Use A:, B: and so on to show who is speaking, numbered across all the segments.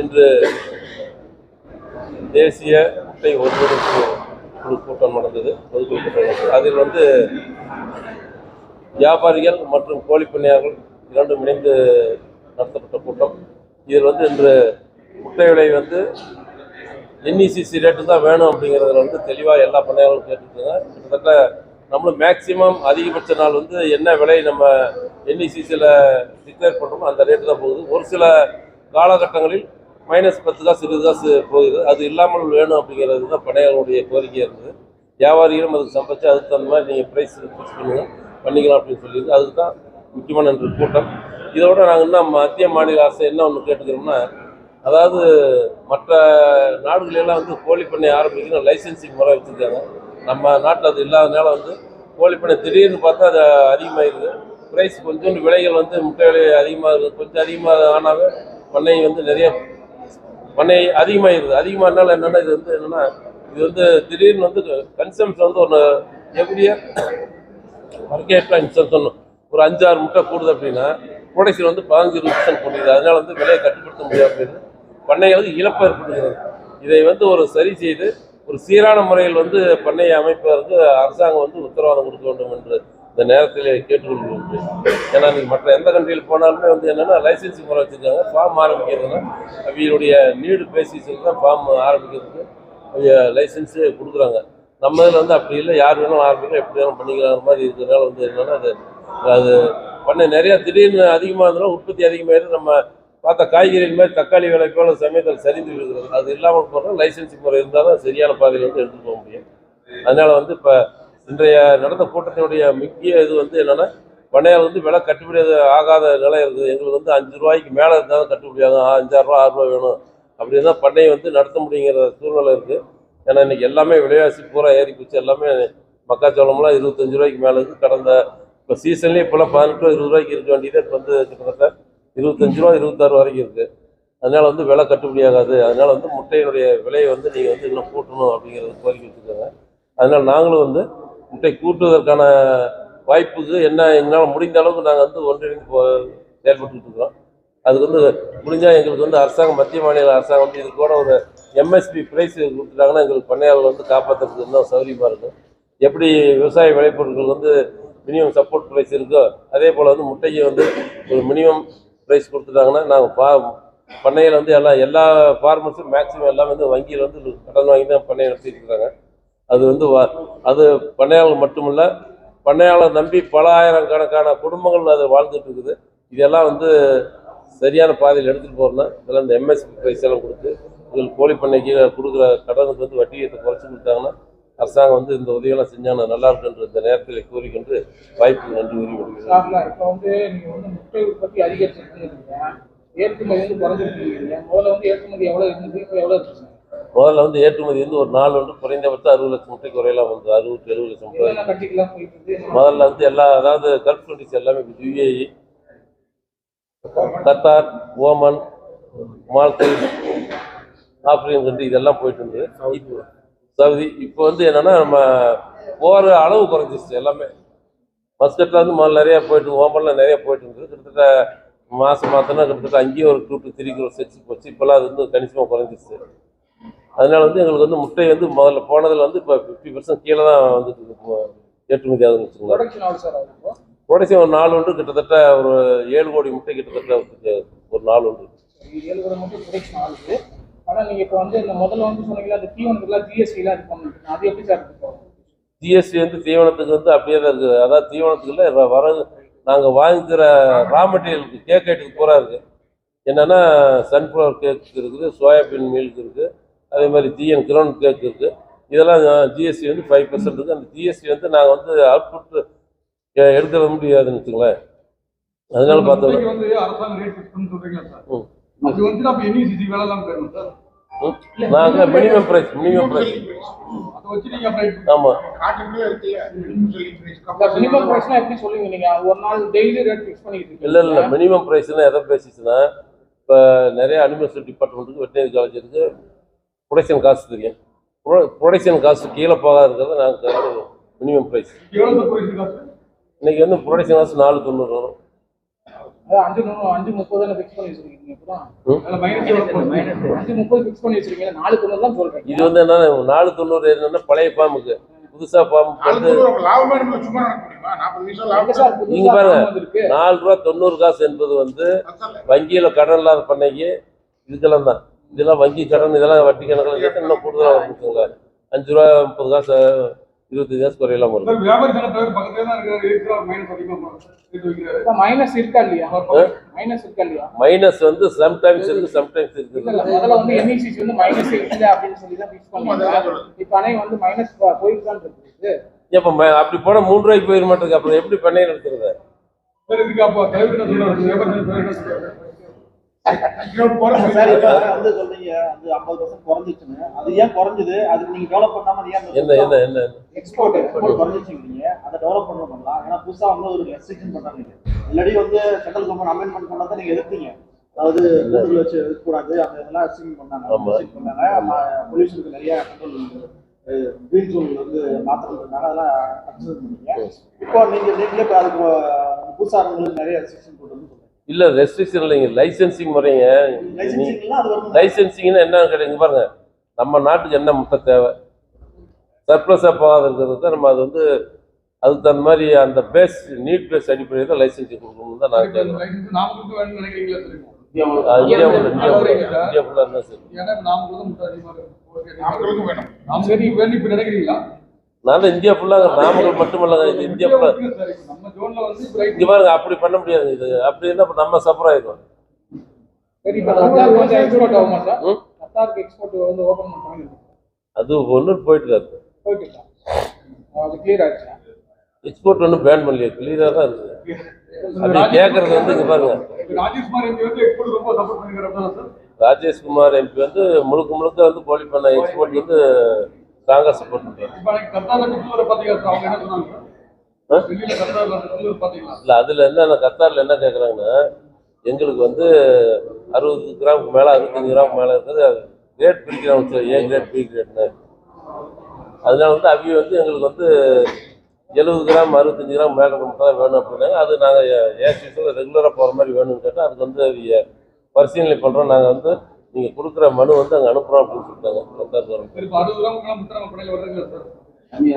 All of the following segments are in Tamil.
A: இன்று தேசிய முட்டை ஒருங்கிணைப்பு குழு கூட்டம் நடந்தது பொதுக்குழு கூட்டம் நடந்தது. அதில் வந்து வியாபாரிகள் மற்றும் கோழிப்பண்ணையாளர்கள் இரண்டும் இணைந்து நடத்தப்பட்ட கூட்டம். இதில் வந்து இன்று முட்டை விலை வந்து என்இசிசி ரேட்டு தான் வேணும் அப்படிங்கிறதுல வந்து தெளிவாக எல்லா பண்ணையாளர்களும் கேட்டுருக்காங்க கிட்டத்தட்ட நம்மளும் மேக்சிமம் அதிகபட்ச நாள் வந்து என்ன விலை நம்ம என்இசிசியில் டிக்ளேர் பண்ணுறோமோ அந்த ரேட்டு தான் போகுது. ஒரு சில காலகட்டங்களில் மைனஸ் பத்து தான் இருபது போகுது. அது இல்லாமல் வேணும் அப்படிங்கிறது தான் பண்ணையாளர்களுடைய கோரிக்கையாக இருந்தது. வியாபாரிகளும் அதுக்கு சம்பளிச்சு அதுக்கு தகுந்த மாதிரி நீங்கள் ப்ரைஸ் ஃபிக்ஸ் பண்ணுங்கள் பண்ணிக்கலாம் அப்படின்னு சொல்லியிருக்கு. அதுக்கு தான் முக்கியமான இன்று கூட்டம். இதோட நாங்கள் இன்னும் மத்திய மாநில அரசு என்ன ஒன்று கேட்டுக்கிறோம்னா அதாவது மற்ற நாடுகளெல்லாம் வந்து கோழிப்பண்ணை ஆரம்பிக்கணும் லைசன்சிங் முறை வச்சுருக்காங்க. நம்ம நாட்டில் அது இல்லாதனால வந்து கோழிப்பண்ணை திடீர்னு பார்த்தா அது அதிகமாகிடுது ப்ரைஸ் கொஞ்சோண்டு விலைகள் வந்து முட்டை விலை அதிகமாக இருக்குது கொஞ்சம் அதிகமாக ஆனாவே பண்ணை வந்து நிறைய பண்ணை அதிகமாகிடுது அதிகமானால என்னென்னா இது வந்து என்னென்னா இது வந்து திடீர்னு வந்து கன்சம்ஷன் வந்து ஒன்று எவ்ரி மார்க்கெட் இன்சம்ஷன் ஒரு அஞ்சாறு முட்டை கூடுது அப்படின்னா ப்ரொடக்ஷன் வந்து பதினஞ்சு பர்சன்ட் கூடியது அதனால் வந்து விலையை கட்டுப்படுத்த முடியாது அப்படின்னு வந்து இழப்பு ஏற்படுகிறது. இதை வந்து ஒரு சரி செய்து ஒரு சீரான முறையில் வந்து பண்ணையை அமைப்பதற்கு அரசாங்கம் வந்து உத்தரவாதம் கொடுக்க வேண்டும் என்று இந்த நேரத்தில் கேட்டுக்கொள்கிறேன். ஏன்னா நீங்கள் மற்ற எந்த கண்ட்ரியில் போனாலுமே வந்து என்னென்னா லைசன்ஸ் முறை வச்சுருக்காங்க. ஃபார்ம் ஆரம்பிக்கிறதுனா அவங்களுடைய நீடு பேசிஸில் தான் ஃபார்ம் ஆரம்பிக்கிறதுக்கு அவங்க லைசன்ஸு கொடுக்குறாங்க. நம்ம இதில் வந்து அப்படி இல்லை. யார் வேணாலும் ஆரம்பிக்கலாம் எப்படி வேணாலும் பண்ணிக்கலாம் மாதிரி இருக்கிறதுனால வந்து என்னென்னா அது அது பண்ண நிறைய திடீர்னு அதிகமாக இருந்தாலும் உற்பத்தி அதிகமாகிடுது நம்ம பார்த்த காய்கறிகள் மாதிரி தக்காளி விலை போல சமயத்தில் சரிந்து விழுகிறது. அது இல்லாமல் போனால் லைசன்ஸ் முறை இருந்தால் தான் சரியான பாதையில் வந்து எடுத்துகிட்டு போக முடியும். அதனால் வந்து இப்போ இன்றைய நடந்த கூட்டத்தினுடைய முக்கிய இது வந்து என்னென்னா பண்ணையால் வந்து விலை கட்டுப்படி ஆகாத நிலை இருக்குது எங்களுக்கு வந்து அஞ்சு ரூபாய்க்கு மேலே இருந்தால் தான் கட்டுப்படியாகும் ஆகும். ஆறுரூவா வேணும். அப்படின்னு தான் பண்ணையை வந்து நடத்த முடியுங்கிற சூழ்நிலை இருக்குது ஏன்னா இன்றைக்கி எல்லாமே விலைவாசி பூரா ஏறி போச்சு. எல்லாமே மக்காச்சோளம்லாம் இருபத்தஞ்சு ரூபாய்க்கு மேலே இருக்குது கடந்த இப்போ சீசன்லேயே இப்போலாம் பதினெட்டு ரூபா இருபது ரூபாய்க்கு இருக்க வேண்டியது இப்போ வந்து கிட்டத்தட்ட இருபத்தஞ்சு ரூபா இருபத்தாறு வரைக்கும் இருக்குது அதனால் வந்து விலை கட்டுப்படி ஆகாது. வந்து முட்டையினுடைய விலையை வந்து நீங்கள் வந்து இன்னும் கூட்டணும் அப்படிங்கிறது கோரிக்கை வச்சுருக்காங்க. அதனால் நாங்களும் வந்து முட்டை கூட்டுவதற்கான வாய்ப்புக்கு என்ன எங்களால் முடிந்த அளவுக்கு நாங்கள் வந்து ஒன்றிணைந்து செயல்பட்டு இருக்கிறோம். அதுக்கு வந்து முடிஞ்சால் எங்களுக்கு வந்து அரசாங்கம் மத்திய மாநில அரசாங்கம் வந்து இது கூட ஒரு எம்எஸ்பி பிரைஸ் கொடுத்துட்டாங்கன்னா எங்களுக்கு பண்ணையாளர்கள் வந்து காப்பாற்றுறதுக்கு இன்னும் சௌகரியமாக இருக்கும். எப்படி விவசாய விளைபொருட்கள் வந்து மினிமம் சப்போர்ட் ப்ரைஸ் இருக்கோ அதே போல் வந்து முட்டைக்கு வந்து ஒரு மினிமம் ப்ரைஸ் கொடுத்துட்டாங்கன்னா நாங்கள் பா பண்ணையில் வந்து எல்லாம் எல்லா ஃபார்மர்ஸும் மேக்ஸிமம் எல்லாமே வந்து வங்கியில் வந்து கடன் வாங்கி தான் பண்ணையை நடத்திட்டு இருக்கிறாங்க. அது வந்து அது பண்ணையாளர் மட்டுமல்ல பண்ணையாளர் நம்பி பல ஆயிரம் கணக்கான குடும்பங்கள் அது வாழ்ந்துட்டு இருக்குது இதெல்லாம் வந்து சரியான பாதையில் எடுத்துகிட்டு போகிறோம்னா இதெல்லாம் இந்த எம்எஸ்பி ப்ரைஸ் கொடுத்து இதில் கோழி பண்ணைக்கு கொடுக்குற கடனுக்கு வந்து வட்டியத்தை குறைச்சி கொடுத்தாங்கன்னா அரசாங்கம் வந்து இந்த உதவியெல்லாம் செஞ்சாங்க நல்லா இருக்குன்ற இந்த நேரத்தில் கூறிக்கொண்டு வாய்ப்புக்கு நன்றி கூறி விடுகிறேன்
B: இப்போ வந்து நீங்கள் வந்து முட்டை உற்பத்தி அதிகரிச்சிருக்கீங்க. ஏற்றுமதி வந்து குறைஞ்சிருக்கீங்க. முதல்ல வந்து ஏற்றுமதி எவ்வளோ இருந்தது? இப்போ எவ்வளவு இருக்கு?
A: முதல்ல வந்து ஏற்றுமதி வந்து ஒரு நாள் வந்து குறைந்தபட்சம் அறுபது லட்சம் முட்டை குறையெல்லாம் வந்து அறுபத்தி எழுபது லட்சம் முதல்ல வந்து எல்லா அதாவது கல்ஃப் கண்ட்ரிஸ் எல்லாமே UAE Qatar Oman Maldives African country இதெல்லாம் போயிட்டு இருந்தது இப்போ சவுதி இப்போ வந்து என்னன்னா நம்ம போகிற அளவு குறைஞ்சிருச்சு எல்லாமே. மஸ்கட்டில் வந்து முதல்ல நிறைய போயிட்டு ஓமன்ல நிறைய போயிட்டு இருந்தது கிட்டத்தட்ட மாதம் மாதம்னா கிட்டத்தட்ட அங்கேயும் ஒரு டூ டு த்ரீ கிலோ செச்சு போச்சு. இப்போல்லாம் அது வந்து கணிசமாக குறைஞ்சிருச்சு. அதனால வந்து எங்களுக்கு வந்து முட்டை வந்து முதல்ல போனதில் வந்து இப்போ ஃபிஃப்டி பர்சன்ட் கீழே தான் இப்போ ஏற்றுமதி ஆகுதுன்னு வச்சுக்கோங்களேன்.
B: ப்ரொடக்ஷன்
A: ஒரு நாள் உண்டு கிட்டத்தட்ட ஒரு ஏழு கோடி முட்டை கிட்டத்தட்ட வந்து ஒரு நாள்
B: இது ஏழு கூட மட்டும் ப்ரொடக்ஷன் ஆகுது. ஆனா நீங்க இப்போ வந்து இந்த முதல்ல வந்து சொன்னீங்களா அந்த தீவனத்துக்குலாம் ஜிஎஸ்டி எல்லாம் இது பண்ணிருக்கீங்க அது எப்படி சார்?
A: ஜிஎஸ்டி வந்து தீவனத்துக்கு வந்து அப்படியே தான் இருக்குது. அதாவது தீவனத்துக்குள்ள வர நாங்கள் வாங்கிக்கிற ரா மெட்டீரியலுக்கு கேக் ஐட்டத்துக்கு பூரா இருக்குது என்னென்னா சன்ஃப்ளவர் கேக் இருக்குது சோயாபீன் மில்க் இருக்குது அதே மாதிரி ஜிஎன் கிரவுண்ட் கேக் இருக்குது இதெல்லாம் ஜிஎஸ்டி வந்து ஃபைவ் பர்சன்ட் இருக்குது அந்த ஜிஎஸ்டி வந்து நாங்கள் வந்து அவுட்புட் எடுக்க முடியாதுன்னு வச்சுங்களேன் அதனால பார்த்தோம்னா
C: முட்டைக்கு வந்து அரசாங்கம் ரேட் ஃபிக்ஸ் பண்ணி சொல்றீங்களா சார்?
A: ம்.
C: அது வந்து அப்ப என்இசிசி வேலை தான் போயிடும் சார்.
A: நாங்கள் மினிமம் ப்ரைஸ் மினிமம் ப்ரைஸ் ஆமாம்
B: இந்த மினிமம் ப்ரைஸ்லாம் எப்படி சொல்லுவீங்க நீங்க? ஒரு நாள் டெய்லி ரேட் ஃபிக்ஸ் பண்ணிட்டு இருக்கீங்க
A: இல்லை இல்லை மினிமம் ப்ரைஸ்னால் எதை பேசிச்சுன்னா இப்போ நிறைய அனிமல்ஸ் டிபார்ட்மெண்ட்டுக்கு வெட்டினரி காலேஜ் இருக்குது ப்ரொடக்ஷன் காசு தெரியும். ப்ரொடக்ஷன் காசு கீழே போகாத இருக்கிறத நாங்கள் மினிமம் ப்ரைஸ் இன்னைக்கு வந்து ப்ரொடக்ஷன் காசு நாலு தொண்ணூறு வரும்.
B: அதான் அஞ்சு நூறு அஞ்சு முப்பதுல ஃபிக்ஸ் பண்ணி வச்சிருக்கீங்க இப்போ
A: ம்?
C: அதுல மைனஸ் எவ்வளவு போகுது?
B: அஞ்சு முப்பது ஃபிக்ஸ் பண்ணி வச்சிருக்கீங்க நாலு தொண்ணூறு தான் சொல்றீங்க
A: இது வந்து என்ன நாலு தொண்ணூறு என்னன்னா பழைய பாம்புக்கு. புதுசா பாம்புக்கு வந்து நீங்க பாருங்க. நாலு ரூபா தொண்ணூறு காசு என்பது வந்து வங்கியில கடன் இல்லாத பண்ணைக்கு இதுக்கெல்லாம் தான். இதெல்லாம் வங்கி கடன் இதெல்லாம் வட்டி கணக்கில் சேர்த்து இன்னும் கூடுதலாக வருங்க அஞ்சு ரூபா முப்பது காசு இருபத்தஞ்சு காசு குறையெல்லாம் வரும்.
C: தான் மைனஸ்
B: இருக்கா இல்லையா? மைனஸ் இருக்கா இல்லையா?
A: மைனஸ் வந்து சம்டைம்ஸ் இருக்கு சம்டைம்ஸ் இருக்குது
B: இல்ல, முதல்ல வந்து என்இசிசி வந்து மைனஸ் இல்ல அப்படின்னு சொல்லி தான் ஃபிக்ஸ் பண்ணாங்க இப்ப அணை வந்து மைனஸ் போயிருக்கான்னு இருக்கு
A: இப்போ ம- அப்படி போனா மூணு ரூபாய்க்கு போயிட மாட்டேங்குது அப்புறம் எப்படி பண்ணை நடத்துறது
D: வந்து சொல்றீங்க அது ஐம்பது பர்சன்ட் குறைஞ்சிச்சுன்னு அது ஏன் குறைஞ்சது? அதுக்கு நீங்க டெவலப் பண்ணாம ஏன்
A: என்ன என்ன என்ன
D: எக்ஸ்போர்ட் எக்ஸ்போர்ட் குறைஞ்சிச்சுங்கிறீங்க அதை டெவலப் பண்ண பண்ணலாம். ஏன்னா புதுசா வந்து ஒரு ரெஸ்ட்ரிக்ஷன் பண்ணாங்க இல்லாடி வந்து சென்ட்ரல் கவர்மெண்ட் அமெண்ட்மெண்ட் பண்ணா தான் நீங்க எதிர்த்தீங்க அதாவது வச்சு இருக்கக்கூடாது அந்த இதெல்லாம் ரெஸ்ட்ரிக்ட் பண்ணாங்க. பண்ணாங்க. பொல்யூஷனுக்கு நிறைய கண்ட்ரோல் கிரீன் ஜோன் வந்து மாத்திரம் இருந்தாங்க அதெல்லாம் கன்சிடர் பண்ணீங்க. இப்போ நீங்க நீங்களே இப்போ அதுக்கு அஹ், புதுசா இருந்தவங்களுக்கு நிறைய ரெஸ்ட்ரிக்ஷன்
A: இல்ல ரெஸ்ட்ரிக்ஷன் இல்லைங்க லைசென்சிங் முறைங்க. லைசென்சிங்னா என்ன கிடையாது பாருங்க. நம்ம நாட்டுக்கு என்ன முட்டை தேவை? சர்ப்ளஸாக போகாத இருக்கிறதுக்கு நம்ம அது வந்து அதுக்கு தகுந்த மாதிரி அந்த பேஸ் நீட் பேஸ் அடிப்படையில் தான் லைசென்சிங் கொடுக்கணும்னு தான்
C: லைசன்ஸ்
A: இந்தியா ஃபுல்லாக இந்தியா ஃபுல்லாக இருந்தால் சரி.
C: தான்
A: இந்தியா ஃபுல்லாக நாமக்கல் மட்டுமல்லங்க இது இந்தியா ஃபுல்லாக இங்கே பாருங்க அப்படி பண்ண முடியாது இது. அப்படி இருந்தால் நம்ம சஃபர் ஆயிடும் அது ஒன்றும் போயிட்டு
B: இருக்கா?
A: எக்ஸ்போர்ட் ஒன்றும் பேன் பண்ணலையே கிளியராக தான் இருக்குது அப்படி கேட்கறது வந்து இங்கே பாருங்க.
C: ராஜேஷ்குமார் எம்பி வந்து
A: முழுக்க முழுக்க வந்து கோழி பண்ண எக்ஸ்போர்ட் வந்து ஸ்ட்ராங்காக சப்போர்ட்
C: அவங்க பாத்தீங்களா?
A: இல்லை அதில் என்ன கத்தாரில் என்ன கேட்குறாங்கன்னா எங்களுக்கு வந்து அறுபது கிராமுக்கு மேலே அறுபத்தஞ்சு கிராமுக்கு மேலே இருக்குது. கிரேட் பிரிக்கிறாங்க ஏ கிரேட் பி கிரேட்னு அதனால வந்து அவி வந்து எங்களுக்கு வந்து எழுபது கிராம் அறுபத்தஞ்சு கிராம் மேலே மட்டும் தான் வேணும் அப்படின்னாங்க. அது நாங்கள் ஏர் சீசனில் ரெகுலராக போகிற மாதிரி வேணும்னு கேட்டால் அதுக்கு வந்து அவிய பரிசீலனை பண்ணுறோம் நாங்கள் வந்து நீங்கள் கொடுக்குற மனு வந்து அங்கே அனுப்புகிறோம் அப்படின்னு சொல்லிட்டாங்க.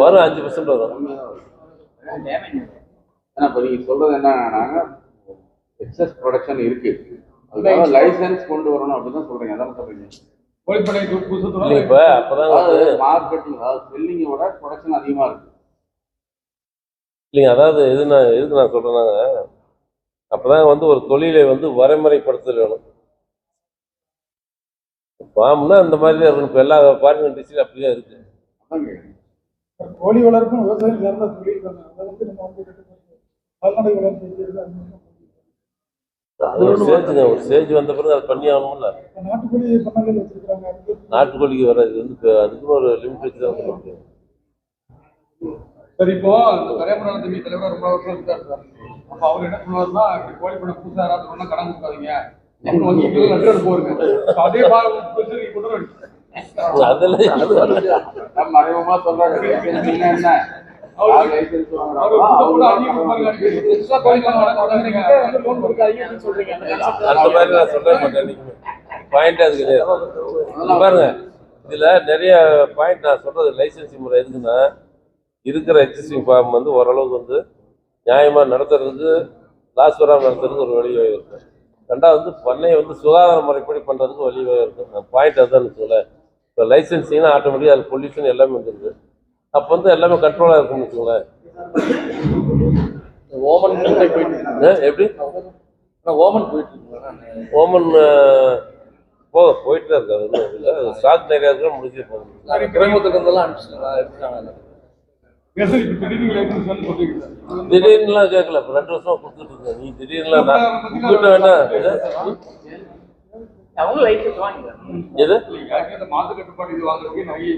A: வரும் அஞ்சு பர்சன்ட் வரும்.
E: இப்ப நீங்க சொல்றது என்னன்னா எக்ஸஸ் ப்ரொடக்ஷன் இருக்கு. அதுக்காக லைசன்ஸ் கொண்டு வரணும் அப்படின்னு சொல்றீங்க. அதான் சொல்றீங்க.
A: இப்போ அப்போ தான் வந்து
E: அதாவது மார்க்கெட்டிங் அதாவது செல்லிங்கை விட ப்ரொடக்ஷன் அதிகமா இருக்கு.
A: இல்லைங்க அதாவது எது நான் எதுக்கு நான் சொல்கிறேன்னாங்க அப்போ தான் வந்து ஒரு தொழிலை வந்து வரைமுறைப்படுத்தல் வேணும். ஃபார்ம்னா அந்த மாதிரி தான் இருக்கணும். இப்போ எல்லா ஃபாரின் கண்ட்ரிஸ்லையும் அப்படி தான்
E: கேக்குறேன்.
F: கோழி வளர்ப்பும் விவசாயம் சார்ந்த தொழில் தானே. அதை வந்து நம்ம வந்து கால்நடை வளர்ப்பு அது
A: ஒரு ஸ்டேஜ் வந்த பிறகு அது பண்ணி ஆகணும்ல.
F: நாட்டுக்கோழி பண்ணைகள் வச்சிருக்காங்க அதுக்கு
A: நாட்டுக்கோழிக்கு வராது வந்து அதுக்குன்னு ஒரு லிமிட் வச்சு தான் பண்ண முடியும்.
C: சரி இப்போ அந்த கரையமரான தம்பி தலைவர் ரொம்ப வருஷம் இருக்காரு. சார் அப்ப அவர் என்ன சொல்லுவாருன்னா இப்படி கோழிப்படை புதுசா யாராவது ஒண்ணா கடன் கொடுக்காதீங்க.
E: மறைமுகமா சொல்றாங்க. என்ன? லைசன்ஸ்
B: அந்த
A: மாதிரி நான் சொல்ல மாட்டேன் பாயிண்ட் அது கிடையாது பாருங்க இதுல நிறைய பாயிண்ட் நான் சொல்றது லைசன்சிங் முறை எதுக்குன்னா இருக்கிற எக்ஸிஸ்டிங் ஃபார்ம் வந்து ஓரளவுக்கு வந்து நியாயமா நடத்துறதுக்கு லாஸ் வராமல் நடத்துறதுக்கு ஒரு வழிவகை இருக்கும் ரெண்டாவது வந்து பண்ணையை வந்து சுகாதார முறைப்படி பண்றதுக்கு வழிவகை இருக்கும் பாயிண்ட் அதுதான் சொல்ல இப்போ லைசன்சிங்னா ஆட்டோமேட்டிக்காக அது பொல்யூஷன் எல்லாமே வந்துருது. அப்போ வந்து எல்லாமே கண்ட்ரோலாக இருக்கும்னு வச்சுக்கோங்களேன்.
G: ஓமன்
A: எப்படி?
G: ஓமன் போயிட்டு
A: ஓமன் போக போயிட்டு தான் இருக்காது ஒன்றும் இல்லை. ஸ்டாக் நிறையா இருக்கிற முடிஞ்சே போகுது
G: துறைமுகத்துல இருந்தெல்லாம் அனுப்பிச்சிங்களா எடுத்துட்டாங்க
A: திடீர்னுலாம் கேட்கல இப்போ ரெண்டு வருஷமா கொடுத்துட்டு இருக்கேன். நீ திடீர்னுலாம் நான் உங்ககிட்ட வேணா எது?
B: அவங்க
C: மாசு கட்டுப்பாடு இது வாங்குறதுக்கு நிறைய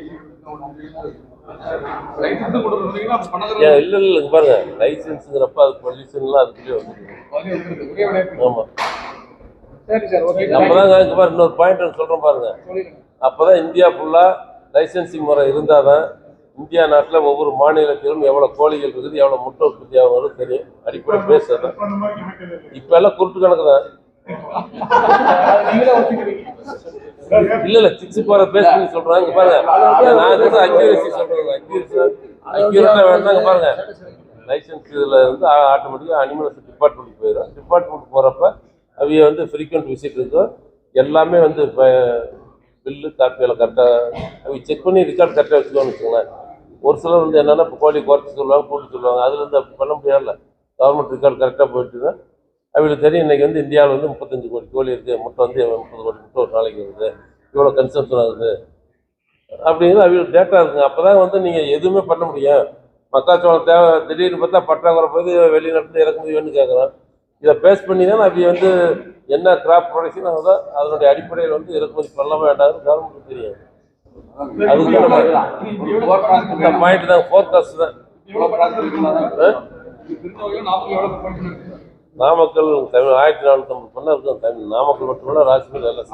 A: இல்லை பாருங்க. லைசன்ஸுங்கிறப்ப அது பொல்யூஷன்லாம் வந்துருக்கு நம்ம தாங்க இங்கே பாருங்க இன்னொரு பாயிண்ட் சொல்கிறோம் பாருங்க.
B: சொல்லிடுங்க.
A: அப்போ தான் இந்தியா ஃபுல்லாக லைசன்சிங் முறை இருந்தால் தான் இந்தியா நாட்டில் ஒவ்வொரு மாநிலத்திலும் எவ்வளோ கோழிகள் இருக்குது எவ்வளோ முட்டை உற்பத்தி வரும் தெரியும். அடிப்படை பேசுறது.
H: இப்போ
A: எல்லாம் குருட்டு கணக்கு தான்.
B: அதை நீங்களே ஒத்துக்கிறீங்க
A: இல்ல இல்ல சிக்ஸ் போற பேஸ் பண்ணி சொல்றாங்க பாருங்க. நான் சொல்ற அக்யூரசி சொல்றேன் அக்யூரசி. அக்யூரேட்டா வேணாங்க பாருங்க. லைசன்ஸ் இதுல இருந்து ஆட்டோமேட்டிக்கா அனிமல்ஸ் டிபார்ட்மெண்ட் போயிடும். டிபார்ட்மெண்ட் போறப்ப அவங்க வந்து ஃப்ரீக்வெண்ட் விசிட் இருக்கும். எல்லாமே வந்து பில்லு காப்பி எல்லாம் கரெக்டாக அவங்க செக் பண்ணி ரெக்கார்ட் கரெக்டாக வச்சுக்கோன்னு வச்சுக்கோங்களேன். ஒரு சிலர் வந்து என்னென்னா இப்போ கோழி குறைச்சி சொல்லுவாங்க கூட்டு சொல்லுவாங்க. அதுலேருந்து அப்படி பண்ண முடியாதுல்ல. கவர்மெண்ட் ரெக்கார்டு கரெக்டாக போயிட்டு அவங்களுக்கு தெரியும் இன்றைக்கி வந்து இந்தியாவில் வந்து முப்பத்தஞ்சு கோடி கோழி இருக்குது முட்டை வந்து முப்பது கோடி முட்டை ஒரு நாளைக்கு வருது. இவ்வளோ கன்சம்ஷன் ஆகுது. அப்படிங்கிறது அவங்களுக்கு டேட்டா இருக்குங்க. அப்போ தான் வந்து நீங்கள் எதுவுமே பண்ண முடியும். மக்காச்சோளம் தேவை திடீர்னு பார்த்தா பற்றாக்குறை போது வெளிநாட்டில் இறக்குமதி வேணும்னு கேட்குறோம் இதை பேஸ் பண்ணி தான் அவங்க வந்து என்ன கிராப் ப்ரொடக்ஷன் ஆகுதோ அதனுடைய அடிப்படையில் வந்து இறக்குமதி பண்ணலாமா வேண்டாம்னு கவர்மெண்ட்டுக்கு தெரியும் அதுக்கு நம்ம இந்த பாயிண்ட் தான் ஃபோர்காஸ்ட் தான். நாமக்கல் தமிழ் ஆயிரத்தி நானூற்றம்பது பண்ண இருக்கும் தமிழ். நாமக்கல் மட்டுமல்ல ராஜ்மீர் எல்லாம்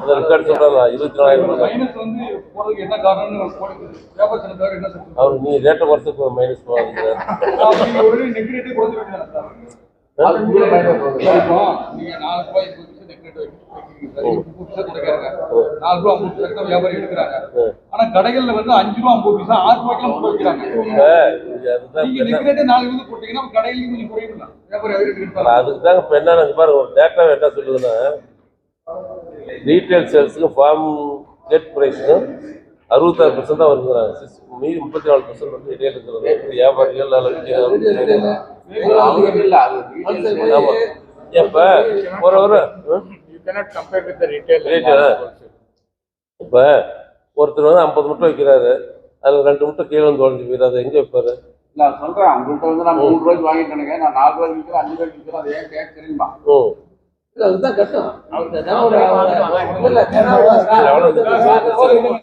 A: அந்த ரெக்கார்ட் சொல்கிறதா இருபத்தி நாலாயிரம் ரூபாய் அவர் நீ ரேட்டை குறைச்சு மைனஸ் போவாங்க
C: நீங்க ஒரு நெக்ரேட்டே கொடுத்து விட்டீங்க சார்
E: அது உங்களை பயன்படுத்த போகுது.
C: இப்போ நீங்க நாலு ரூபா ஐம்பது பைசா தான் வியாபாரி எடுக்கிறாங்க. ஆனா கடைகள்ல வந்து அஞ்சு ரூபா ஐம்பது பைசா ஆறு ரூபாய்க்கு வைக்கிறாங்க. நீங்க நெக்ரேட்டே வந்து போட்டீங்கன்னா கடையில கொஞ்சம் குறையும் வியாபாரி
A: அதுக்கு தாங்க இப்போ என்ன பாருங்க ஒரு டேட்டா என்ன சொல்லுதுன்னா ரீட்டைல் சேல்ஸுக்கு ஃபார்ம் கேட் ப்ரைஸுக்கும் அறுபத்தாறு பர்சன்ட் தான் வருங்கிறாங்க சிக்ஸ் மீதி முப்பத்தி நாலு பர்சன்ட் வந்து இடையில இருக்கிறது. வியாபாரிகள் நல்ல விற்கிறாங்க
E: அவங்க இல்ல அது retail
A: ஆமா இப்போ ஒரு இப்போ ஒருத்தர் வந்து ஐம்பது முட்டை வைக்கிறாரு. அதில் ரெண்டு முட்டை கீழே வந்து உடஞ்சி போயிரு அதை எங்கே வைப்பாரு?
E: இல்ல சொல்றேன் உங்கள்கிட்ட வந்து நான் மூணு ரூபாய்க்கு வாங்கிட்டேனுங்க நான் நாலு ரூபாய்க்கு விற்கிறேன் அஞ்சு ரூபாய்க்கு விற்கிறேன் அது ஏன் கேட்க தெரியுமா
A: ம்.
G: அதுதான் கஷ்டம்.